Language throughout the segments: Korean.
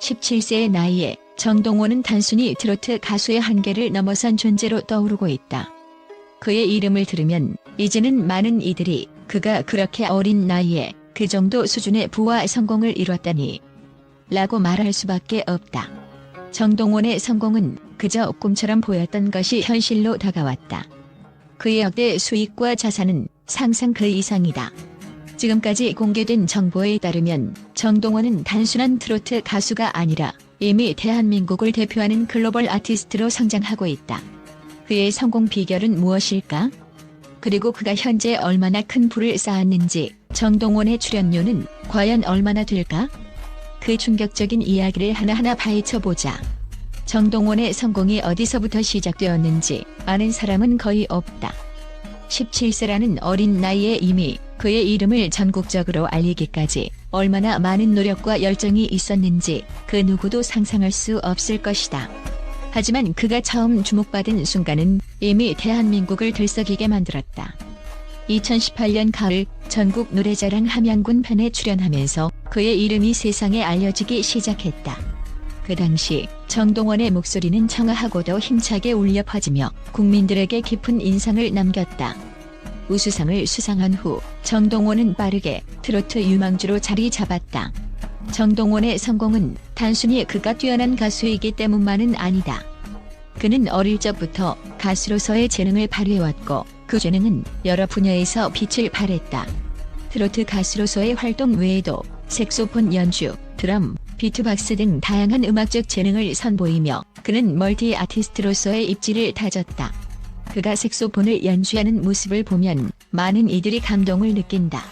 17세의 나이에 정동원은 단순히 트로트 가수의 한계를 넘어선 존재로 떠오르고 있다. 그의 이름을 들으면 이제는 많은 이들이 그가 그렇게 어린 나이에 그 정도 수준의 부와 성공을 이뤘다니 라고 말할 수밖에 없다. 정동원의 성공은 그저 꿈처럼 보였던 것이 현실로 다가왔다. 그의 역대 수익과 자산은 상상 그 이상이다. 지금까지 공개된 정보에 따르면 정동원은 단순한 트로트 가수가 아니라 이미 대한민국을 대표하는 글로벌 아티스트로 성장하고 있다. 그의 성공 비결은 무엇일까? 그리고 그가 현재 얼마나 큰 부를 쌓았는지 정동원의 출연료는 과연 얼마나 될까? 그 충격적인 이야기를 하나하나 파헤쳐보자. 정동원의 성공이 어디서부터 시작되었는지 아는 사람은 거의 없다. 17세라는 어린 나이에 이미 그의 이름을 전국적으로 알리기까지 얼마나 많은 노력과 열정이 있었는지 그 누구도 상상할 수 없을 것이다. 하지만 그가 처음 주목받은 순간은 이미 대한민국을 들썩이게 만들었다. 2018년 가을 전국 노래자랑 함양군 편에 출연하면서 그의 이름이 세상에 알려지기 시작했다. 그 당시 정동원의 목소리는 청아하고도 힘차게 울려 퍼지며 국민들에게 깊은 인상을 남겼다. 우수상을 수상한 후 정동원은 빠르게 트로트 유망주로 자리 잡았다. 정동원의 성공은 단순히 그가 뛰어난 가수이기 때문만은 아니다. 그는 어릴 적부터 가수로서의 재능을 발휘해왔고 그 재능은 여러 분야에서 빛을 발했다. 트로트 가수로서의 활동 외에도 색소폰 연주, 드럼, 비트박스 등 다양한 음악적 재능을 선보이며 그는 멀티 아티스트로서의 입지를 다졌다. 그가 색소폰을 연주하는 모습을 보면 많은 이들이 감동을 느낀다.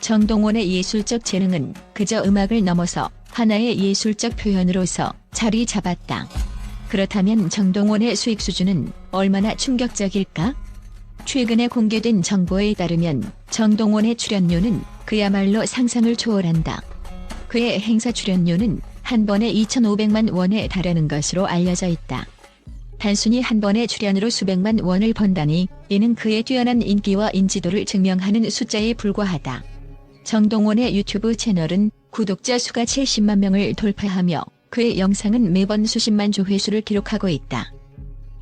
정동원의 예술적 재능은 그저 음악을 넘어서 하나의 예술적 표현으로서 자리 잡았다. 그렇다면 정동원의 수익 수준은 얼마나 충격적일까? 최근에 공개된 정보에 따르면 정동원의 출연료는 그야말로 상상을 초월한다. 그의 행사 출연료는 한 번에 2,500만 원에 달하는 것으로 알려져 있다. 단순히 한 번의 출연으로 수백만 원을 번다니 이는 그의 뛰어난 인기와 인지도를 증명하는 숫자에 불과하다. 정동원의 유튜브 채널은 구독자 수가 70만 명을 돌파하며 그의 영상은 매번 수십만 조회수를 기록하고 있다.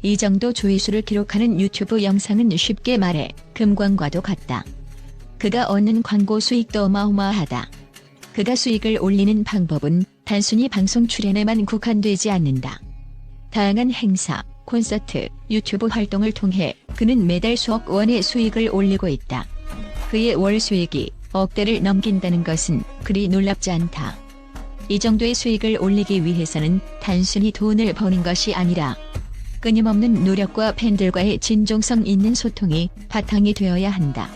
이 정도 조회수를 기록하는 유튜브 영상은 쉽게 말해 금광과도 같다. 그가 얻는 광고 수익도 어마어마하다. 그가 수익을 올리는 방법은 단순히 방송 출연에만 국한되지 않는다. 다양한 행사, 콘서트, 유튜브 활동을 통해 그는 매달 수억 원의 수익을 올리고 있다. 그의 월 수익이 억대를 넘긴다는 것은 그리 놀랍지 않다. 이 정도의 수익을 올리기 위해서는 단순히 돈을 버는 것이 아니라 끊임없는 노력과 팬들과의 진정성 있는 소통이 바탕이 되어야 한다.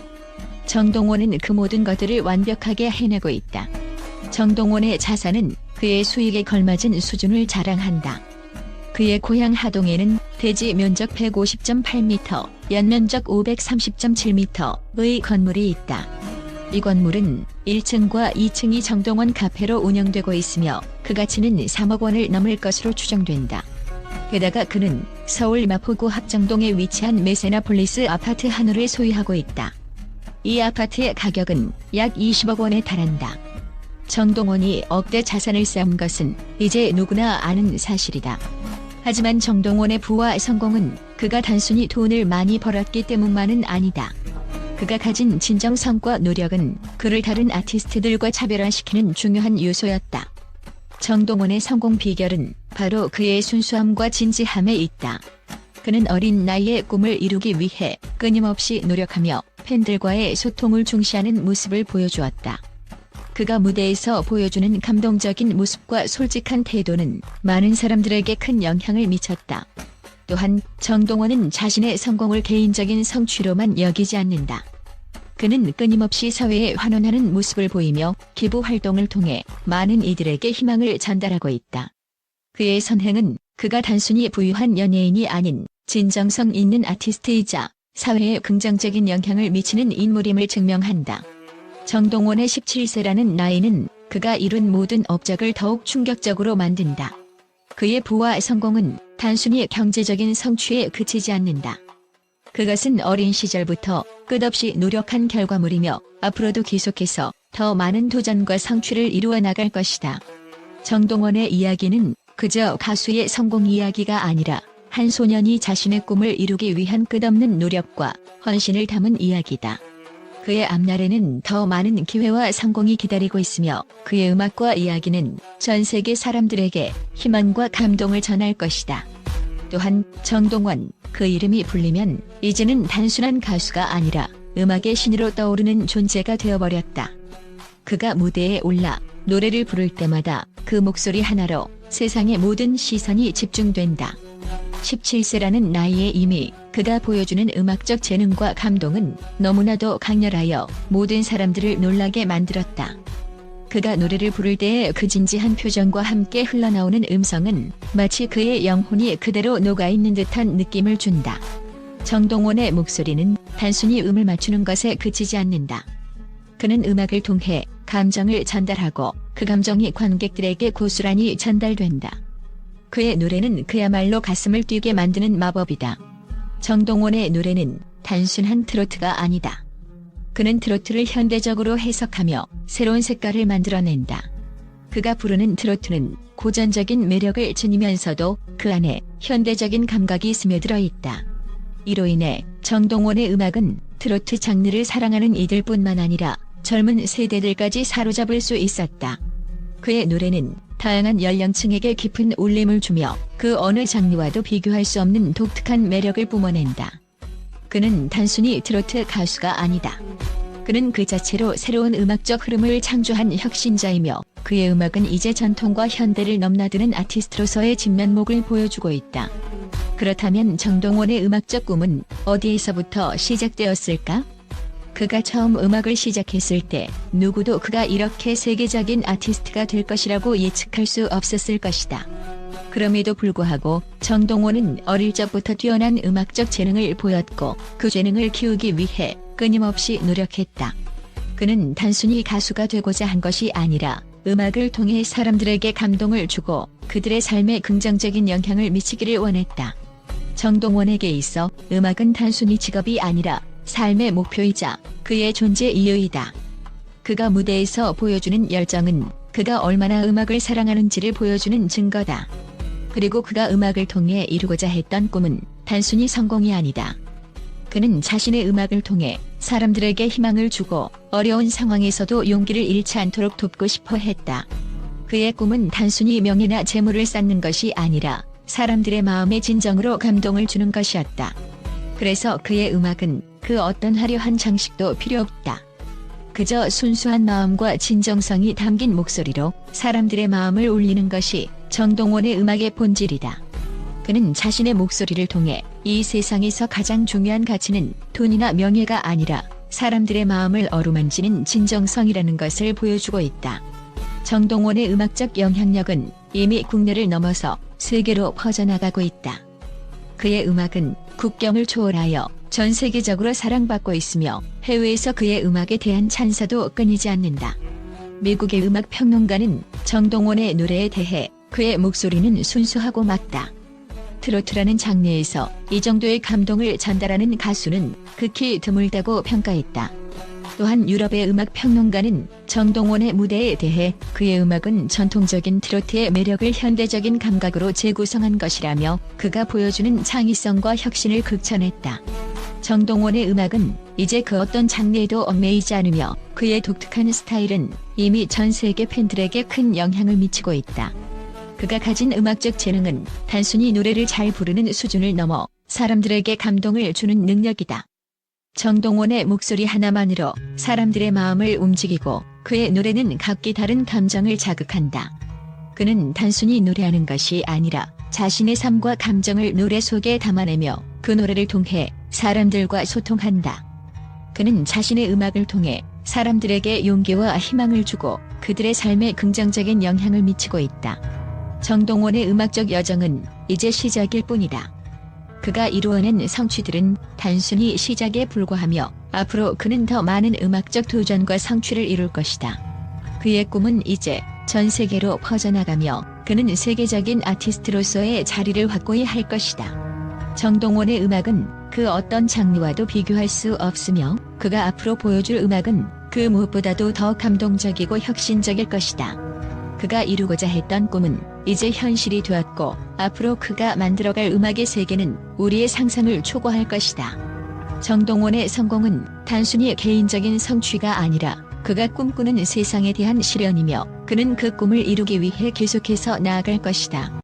정동원은 그 모든 것들을 완벽하게 해내고 있다. 정동원의 자산은 그의 수익에 걸맞은 수준을 자랑한다. 그의 고향 하동에는 대지 면적 150.8m, 연면적 530.7m의 건물이 있다. 이 건물은 1층과 2층이 정동원 카페로 운영되고 있으며 그 가치는 3억 원을 넘을 것으로 추정된다. 게다가 그는 서울 마포구 합정동에 위치한 메세나폴리스 아파트 한 호를 소유하고 있다. 이 아파트의 가격은 약 20억 원에 달한다. 정동원이 억대 자산을 쌓은 것은 이제 누구나 아는 사실이다. 하지만 정동원의 부와 성공은 그가 단순히 돈을 많이 벌었기 때문만은 아니다. 그가 가진 진정 성과 노력은 그를 다른 아티스트들과 차별화시키는 중요한 요소였다. 정동원의 성공 비결은 바로 그의 순수함과 진지함에 있다. 그는 어린 나이에 꿈을 이루기 위해 끊임없이 노력하며 팬들과의 소통을 중시하는 모습을 보여주었다. 그가 무대에서 보여주는 감동적인 모습과 솔직한 태도는 많은 사람들에게 큰 영향을 미쳤다. 또한 정동원은 자신의 성공을 개인적인 성취로만 여기지 않는다. 그는 끊임없이 사회에 환원하는 모습을 보이며 기부 활동을 통해 많은 이들에게 희망을 전달하고 있다. 그의 선행은 그가 단순히 부유한 연예인이 아닌 진정성 있는 아티스트이자 사회에 긍정적인 영향을 미치는 인물임을 증명한다. 정동원의 17세라는 나이는 그가 이룬 모든 업적을 더욱 충격적으로 만든다. 그의 부와 성공은 단순히 경제적인 성취에 그치지 않는다. 그것은 어린 시절부터 끝없이 노력한 결과물이며 앞으로도 계속해서 더 많은 도전과 성취를 이루어 나갈 것이다. 정동원의 이야기는 그저 가수의 성공 이야기가 아니라 한 소년이 자신의 꿈을 이루기 위한 끝없는 노력과 헌신을 담은 이야기다. 그의 앞날에는 더 많은 기회와 성공이 기다리고 있으며 그의 음악과 이야기는 전 세계 사람들에게 희망과 감동을 전할 것이다. 또한 정동원 그 이름이 불리면 이제는 단순한 가수가 아니라 음악의 신으로 떠오르는 존재가 되어버렸다. 그가 무대에 올라 노래를 부를 때마다 그 목소리 하나로 세상의 모든 시선이 집중된다. 17세라는 나이에 이미 그가 보여주는 음악적 재능과 감동은 너무나도 강렬하여 모든 사람들을 놀라게 만들었다. 그가 노래를 부를 때의 그 진지한 표정과 함께 흘러나오는 음성은 마치 그의 영혼이 그대로 녹아있는 듯한 느낌을 준다. 정동원의 목소리는 단순히 음을 맞추는 것에 그치지 않는다. 그는 음악을 통해 감정을 전달하고 그 감정이 관객들에게 고스란히 전달된다. 그의 노래는 그야말로 가슴을 뛰게 만드는 마법이다. 정동원의 노래는 단순한 트로트가 아니다. 그는 트로트를 현대적으로 해석하며 새로운 색깔을 만들어낸다. 그가 부르는 트로트는 고전적인 매력을 지니면서도 그 안에 현대적인 감각이 스며들어 있다. 이로 인해 정동원의 음악은 트로트 장르를 사랑하는 이들뿐만 아니라 젊은 세대들까지 사로잡을 수 있었다. 그의 노래는 다양한 연령층에게 깊은 울림을 주며 그 어느 장르와도 비교할 수 없는 독특한 매력을 뿜어낸다. 그는 단순히 트로트 가수가 아니다. 그는 그 자체로 새로운 음악적 흐름을 창조한 혁신자이며 그의 음악은 이제 전통과 현대를 넘나드는 아티스트로서의 진면목을 보여주고 있다. 그렇다면 정동원의 음악적 꿈은 어디에서부터 시작되었을까? 그가 처음 음악을 시작했을 때 누구도 그가 이렇게 세계적인 아티스트가 될 것이라고 예측할 수 없었을 것이다. 그럼에도 불구하고 정동원은 어릴 적부터 뛰어난 음악적 재능을 보였고 그 재능을 키우기 위해 끊임없이 노력했다. 그는 단순히 가수가 되고자 한 것이 아니라 음악을 통해 사람들에게 감동을 주고 그들의 삶에 긍정적인 영향을 미치기를 원했다. 정동원에게 있어 음악은 단순히 직업이 아니라 삶의 목표이자 그의 존재 이유이다. 그가 무대에서 보여주는 열정은 그가 얼마나 음악을 사랑하는지를 보여주는 증거다. 그리고 그가 음악을 통해 이루고자 했던 꿈은 단순히 성공이 아니다. 그는 자신의 음악을 통해 사람들에게 희망을 주고 어려운 상황에서도 용기를 잃지 않도록 돕고 싶어 했다. 그의 꿈은 단순히 명예나 재물을 쌓는 것이 아니라 사람들의 마음에 진정으로 감동을 주는 것이었다. 그래서 그의 음악은 그 어떤 화려한 장식도 필요 없다. 그저 순수한 마음과 진정성이 담긴 목소리로 사람들의 마음을 울리는 것이 정동원의 음악의 본질이다. 그는 자신의 목소리를 통해 이 세상에서 가장 중요한 가치는 돈이나 명예가 아니라 사람들의 마음을 어루만지는 진정성이라는 것을 보여주고 있다. 정동원의 음악적 영향력은 이미 국내를 넘어서 세계로 퍼져나가고 있다. 그의 음악은 국경을 초월하여 전 세계적으로 사랑받고 있으며 해외에서 그의 음악에 대한 찬사도 끊이지 않는다. 미국의 음악 평론가는 정동원의 노래에 대해 그의 목소리는 순수하고 맑다. 트로트라는 장르에서 이 정도의 감동을 전달하는 가수는 극히 드물다고 평가했다. 또한 유럽의 음악 평론가는 정동원의 무대에 대해 그의 음악은 전통적인 트로트의 매력을 현대적인 감각으로 재구성한 것이라며 그가 보여주는 창의성과 혁신을 극찬했다. 정동원의 음악은 이제 그 어떤 장르에도 얽매이지 않으며 그의 독특한 스타일은 이미 전 세계 팬들에게 큰 영향을 미치고 있다. 그가 가진 음악적 재능은 단순히 노래를 잘 부르는 수준을 넘어 사람들에게 감동을 주는 능력이다. 정동원의 목소리 하나만으로 사람들의 마음을 움직이고 그의 노래는 각기 다른 감정을 자극한다. 그는 단순히 노래하는 것이 아니라 자신의 삶과 감정을 노래 속에 담아내며 그 노래를 통해 사람들과 소통한다. 그는 자신의 음악을 통해 사람들에게 용기와 희망을 주고 그들의 삶에 긍정적인 영향을 미치고 있다. 정동원의 음악적 여정은 이제 시작일 뿐이다. 그가 이루어낸 성취들은 단순히 시작에 불과하며 앞으로 그는 더 많은 음악적 도전과 성취를 이룰 것이다. 그의 꿈은 이제 전 세계로 퍼져나가며 그는 세계적인 아티스트로서의 자리를 확고히 할 것이다. 정동원의 음악은 그 어떤 장르와도 비교할 수 없으며 그가 앞으로 보여줄 음악은 그 무엇보다도 더 감동적이고 혁신적일 것이다. 그가 이루고자 했던 꿈은 이제 현실이 되었고 앞으로 그가 만들어갈 음악의 세계는 우리의 상상을 초과할 것이다. 정동원의 성공은 단순히 개인적인 성취가 아니라 그가 꿈꾸는 세상에 대한 실현이며 그는 그 꿈을 이루기 위해 계속해서 나아갈 것이다.